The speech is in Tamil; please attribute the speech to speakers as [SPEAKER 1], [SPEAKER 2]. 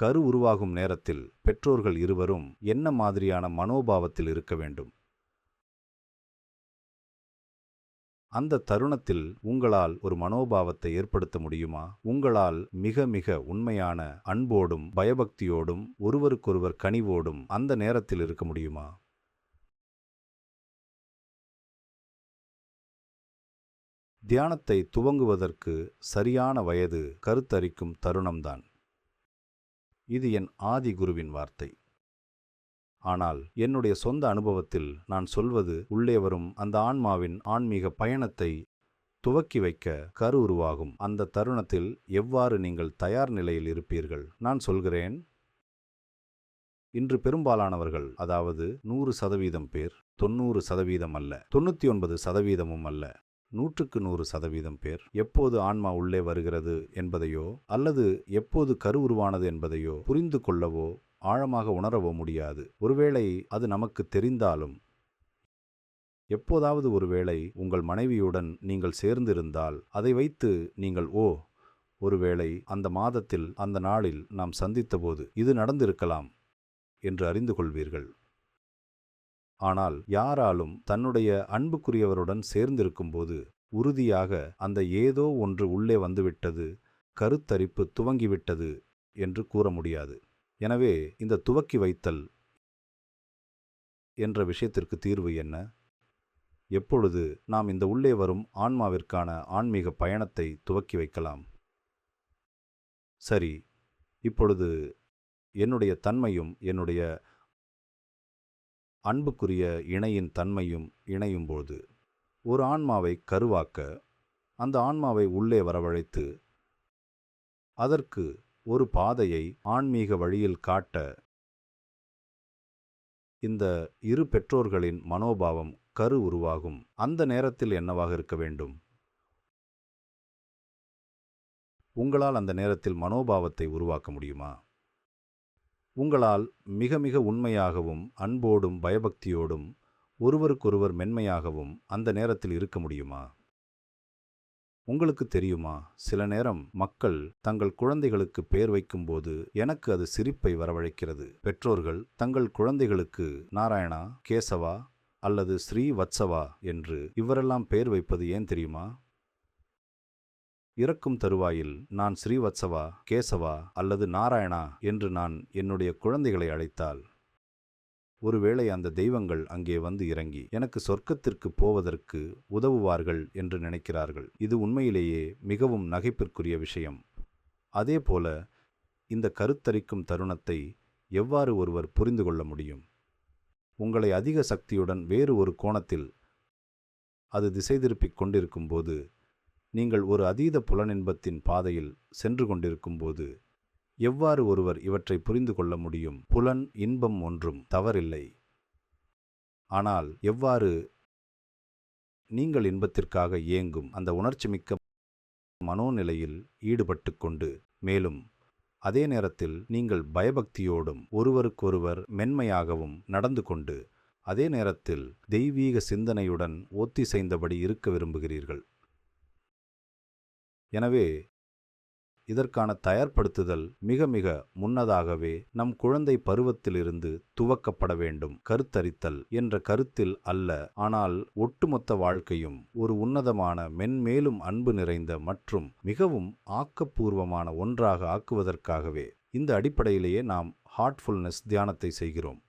[SPEAKER 1] கரு உருவாகும் நேரத்தில் பெற்றோர்கள் இருவரும் என்ன மாதிரியான மனோபாவத்தில் இருக்க வேண்டும்? அந்த தருணத்தில் உங்களால் ஒரு மனோபாவத்தை ஏற்படுத்த முடியுமா? உங்களால் மிக மிக உண்மையான அன்போடும் பயபக்தியோடும் ஒருவருக்கொருவர் கனிவோடும் அந்த நேரத்தில் இருக்க முடியுமா? தியானத்தை துவங்குவதற்கு சரியான வயது கருத்தரிக்கும் தருணம்தான். இது என் ஆதி குருவின் வார்த்தை. ஆனால் என்னுடைய சொந்த அனுபவத்தில் நான் சொல்வது உள்ளே வரும் அந்த ஆன்மாவின் ஆன்மீக பயணத்தை துவக்கி வைக்க கரு உருவாகும். அந்த தருணத்தில் எவ்வாறு நீங்கள் தயார் நிலையில் இருப்பீர்கள்? நான் சொல்கிறேன். இன்று பெரும்பாலானவர்கள் அதாவது நூறு சதவீதம் பேர் தொண்ணூறு சதவீதம் அல்ல தொண்ணூற்றி ஒன்பது சதவீதமும் அல்ல நூற்றுக்கு நூறு சதவீதம் பேர் எப்போது ஆன்மா உள்ளே வருகிறது என்பதையோ அல்லது எப்போது கரு உருவானது என்பதையோ புரிந்து கொள்ளவோ ஆழமாக உணரவோ முடியாது. ஒருவேளை அது நமக்கு தெரிந்தாலும் எப்போதாவது ஒருவேளை உங்கள் மனைவியுடன் நீங்கள் சேர்ந்திருந்தால் அதை வைத்து நீங்கள் ஓ ஒருவேளை அந்த மாதத்தில் அந்த நாளில் நாம் சந்தித்தபோது இது நடந்திருக்கலாம் என்று அறிந்து கொள்வீர்கள். ஆனால் யாராலும் தன்னுடைய அன்புக்குரியவருடன் சேர்ந்திருக்கும்போது உறுதியாக அந்த ஏதோ ஒன்று உள்ளே வந்துவிட்டது கருத்தரிப்பு துவங்கிவிட்டது என்று கூற முடியாது. எனவே இந்த துவக்கி வைத்தல் என்ற விஷயத்திற்கு தீர்வு என்ன? எப்பொழுது நாம் இந்த உள்ளே வரும் ஆன்மாவிற்கான ஆன்மீக பயணத்தை துவக்கி வைக்கலாம்? சரி இப்பொழுது என்னுடைய தன்மையும் என்னுடைய அன்புக்குரிய இணையின் தன்மையும் இணையும்போது ஒரு ஆன்மாவை கருவாக்க அந்த ஆன்மாவை உள்ளே வரவழைத்து அதற்கு ஒரு பாதையை ஆன்மீக வழியில் காட்ட இந்த இரு பெற்றோர்களின் மனோபாவம் கரு உருவாகும். அந்த நேரத்தில் என்னவாக இருக்க வேண்டும்? உங்களால் அந்த நேரத்தில் மனோபாவத்தை உருவாக்க முடியுமா? உங்களால் மிக மிக உண்மையாகவும் அன்போடும் பயபக்தியோடும் ஒருவருக்கொருவர் மென்மையாகவும் அந்த நேரத்தில் இருக்க முடியுமா? உங்களுக்கு தெரியுமா? சில நேரம் மக்கள் தங்கள் குழந்தைகளுக்கு பெயர் வைக்கும்போது எனக்கு அது சிரிப்பை வரவழைக்கிறது. பெற்றோர்கள் தங்கள் குழந்தைகளுக்கு நாராயணா கேசவா அல்லது ஸ்ரீ வத்சவா என்று இவரெல்லாம் பெயர் வைப்பது ஏன் தெரியுமா? இறக்கும் தருவாயில் நான் ஸ்ரீவத்சவா கேசவா அல்லது நாராயணா என்று நான் என்னுடைய குழந்தைகளை அழைத்தால் ஒருவேளை அந்த தெய்வங்கள் அங்கே வந்து இறங்கி எனக்கு சொர்க்கத்திற்கு போவதற்கு உதவுவார்கள் என்று நினைக்கிறார்கள். இது உண்மையிலேயே மிகவும் நகைப்பிற்குரிய விஷயம். அதேபோல இந்த கருத்தரிக்கும் தருணத்தை எவ்வாறு ஒருவர் புரிந்து கொள்ள முடியும்? உங்களை அதிக சக்தியுடன் வேறு ஒரு கோணத்தில் அது திசை திருப்பிக் கொண்டிருக்கும்போது நீங்கள் ஒரு அதீத புலனின்பத்தின் பாதையில் சென்று கொண்டிருக்கும்போது எவ்வாறு ஒருவர் இவற்றை புரிந்து கொள்ள முடியும்? புலன் இன்பம் ஒன்றும் தவறில்லை. ஆனால் எவ்வாறு நீங்கள் இன்பத்திற்காக இயங்கும் அந்த உணர்ச்சிமிக்க மனோநிலையில் ஈடுபட்டு கொண்டு மேலும் அதே நேரத்தில் நீங்கள் பயபக்தியோடும் ஒருவருக்கொருவர் மென்மையாகவும் நடந்து கொண்டு அதே நேரத்தில் தெய்வீக சிந்தனையுடன் ஒத்திசைந்தபடி இருக்க விரும்புகிறீர்கள். எனவே இதற்கான தயார்படுத்துதல் மிக மிக முன்னதாகவே நம் குழந்தை பருவத்திலிருந்து துவக்கப்பட வேண்டும். கருத்தரித்தல் என்ற கருத்தில் அல்ல ஆனால் ஒட்டுமொத்த வாழ்க்கையும் ஒரு உன்னதமான மென்மேலும் அன்பு நிறைந்த மற்றும் மிகவும் ஆக்கப்பூர்வமான ஒன்றாக ஆக்குவதற்காகவே இந்த அடிப்படையிலேயே நாம் ஹார்ட்ஃபுல்னஸ் தியானத்தை செய்கிறோம்.